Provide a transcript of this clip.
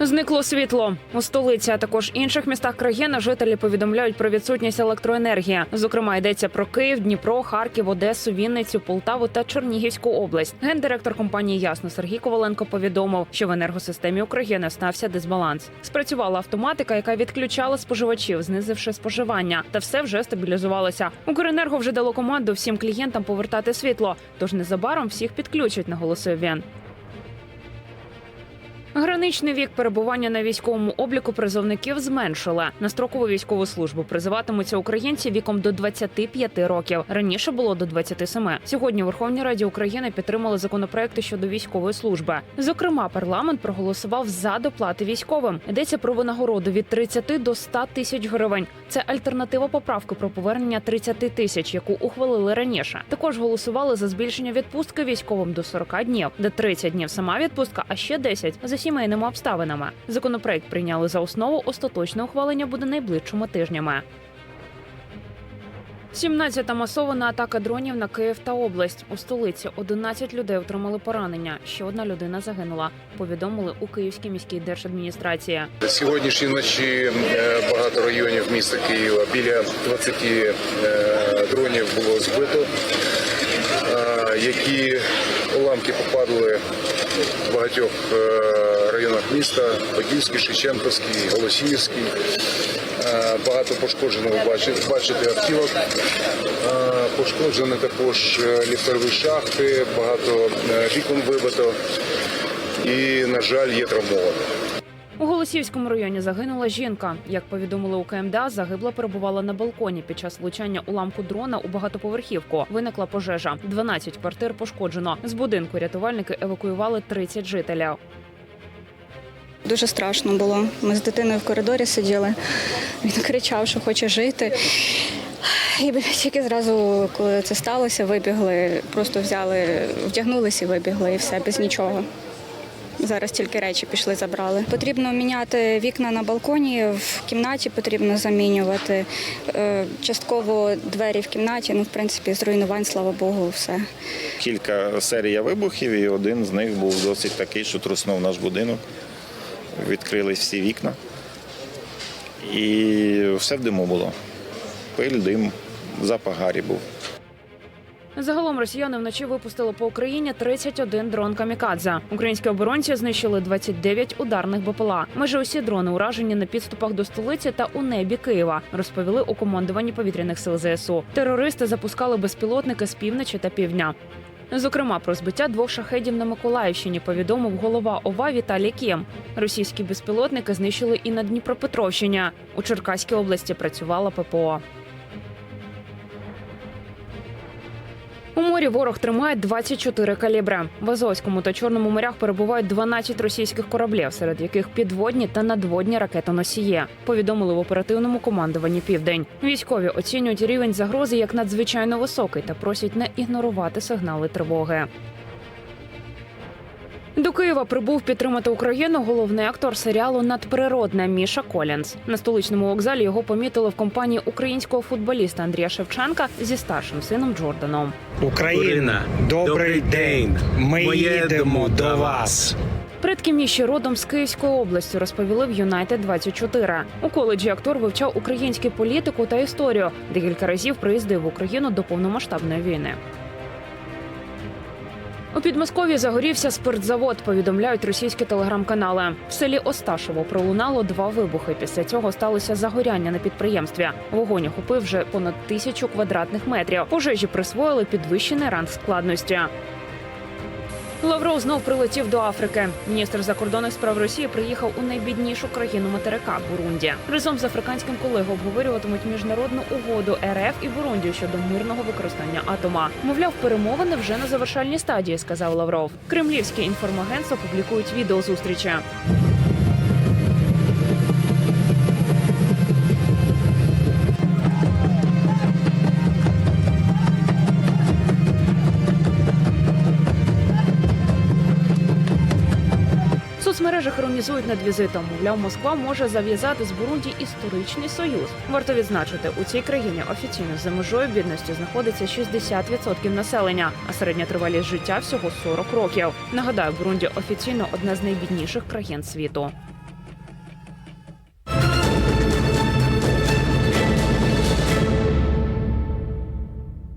Зникло світло у столиці, а також інших містах країни. Жителі повідомляють про відсутність електроенергії. Зокрема, йдеться про Київ, Дніпро, Харків, Одесу, Вінницю, Полтаву та Чернігівську область. Гендиректор компанії Ясно Сергій Коваленко повідомив, що в енергосистемі України стався дисбаланс. Спрацювала автоматика, яка відключала споживачів, знизивши споживання, та все вже стабілізувалося. Укренерго вже дало команду всім клієнтам повертати світло. Тож незабаром всіх підключать, наголосив він. Граничний вік перебування на військовому обліку призовників зменшили. На строкову військову службу призиватимуться українці віком до 25 років. Раніше було до 27. Сьогодні Верховній Раді України підтримали законопроекти щодо військової служби. Зокрема, парламент проголосував за доплати військовим. Йдеться про винагороду від 30 до 100 тисяч гривень. Це альтернатива поправки про повернення 30 тисяч, яку ухвалили раніше. Також голосували за збільшення відпустки військовим до 40 днів, де 30 днів сама відпустка, а ще 10 за сімейними обставинами. Законопроект прийняли за основу. Остаточне ухвалення буде найближчими тижнями. 17-та масована атака дронів на Київ та область. У столиці 11 людей отримали поранення. Ще одна людина загинула. Повідомили у Київській міській держадміністрації. Сьогоднішньої ночі е, багато районів міста Києва біля 20 е, дронів було збито, які уламки попадали в багатьох е, районах міста: Подільський, Шевченківський, Голосіївський. Е, Багато пошкоджено бачите, автівок. Е, Пошкоджені також ліфтові шахти, багато вікон вибито і, на жаль, є травмовані. У Голосіївському районі загинула жінка. Як повідомили у КМДА, загибла перебувала на балконі під час влучання уламку дрона у багатоповерхівку. Виникла пожежа. 12 квартир пошкоджено. З будинку рятувальники евакуювали 30 жителів. Дуже страшно було. Ми з дитиною в коридорі сиділи. Він кричав, що хоче жити. І тільки зразу, коли це сталося, вибігли, просто взяли, вдягнулися і вибігли, і все без нічого. Зараз тільки речі пішли, забрали. Потрібно міняти вікна на балконі, в кімнаті потрібно замінювати. Е, Частково двері в кімнаті, ну, в принципі, з руйнувань, слава Богу, все. Кілька серія вибухів, і один з них був досить такий, що труснув наш будинок. Відкрились всі вікна. І все в диму було. Пиль, дим, запах гарі був. Загалом росіяни вночі випустили по Україні 31 дрон камікадзе. Українські оборонці знищили 29 ударних БПЛА. Майже усі дрони уражені на підступах до столиці та у небі Києва. Розповіли у командуванні повітряних сил ЗСУ. Терористи запускали безпілотники з півночі та півдня. Зокрема, про збиття двох шахедів на Миколаївщині повідомив голова ОВА Віталій Кім. Російські безпілотники знищили і на Дніпропетровщині. У Черкаській області працювала ППО. У морі ворог тримає 24 калібри. В Азовському та Чорному морях перебувають 12 російських кораблів, серед яких підводні та надводні ракетоносії. Повідомили в оперативному командуванні Південь. Військові оцінюють рівень загрози як надзвичайно високий та просять не ігнорувати сигнали тривоги. До Києва прибув підтримати Україну головний актор серіалу Надприродне Міша Колінс. На столичному вокзалі його помітили в компанії українського футболіста Андрія Шевченка зі старшим сином Джорданом. Україна, добрий день. Ми їдемо до вас. Предки Міші родом з Київської області розповіли в Юнайтед 24 У коледжі актор вивчав українську політику та історію. Декілька разів приїздив в Україну до повномасштабної війни. У Підмосков'ї загорівся спиртзавод, повідомляють російські телеграм-канали. В селі Осташево пролунало два вибухи. Після цього сталося загоряння на підприємстві. Вогонь охопив вже понад тисячу квадратних метрів. Пожежі присвоїли підвищений ранг складності. Лавров знов прилетів до Африки. Міністр закордонних справ Росії приїхав у найбіднішу країну материка Бурунді. Разом з африканським колегою обговорюватимуть міжнародну угоду РФ і Бурунді щодо мирного використання атома. Мовляв, перемовини вже на завершальній стадії, сказав Лавров. Кремлівські інформагентства публікують відео зустрічі. Соцмережах іронізують над візитом. Мовляв, Москва може зав'язати з Бурунді історичний союз. Варто відзначити, у цій країні офіційно за межою бідності знаходиться 60% населення, а середня тривалість життя всього 40 років. Нагадаю, Бурунді офіційно одна з найбідніших країн світу.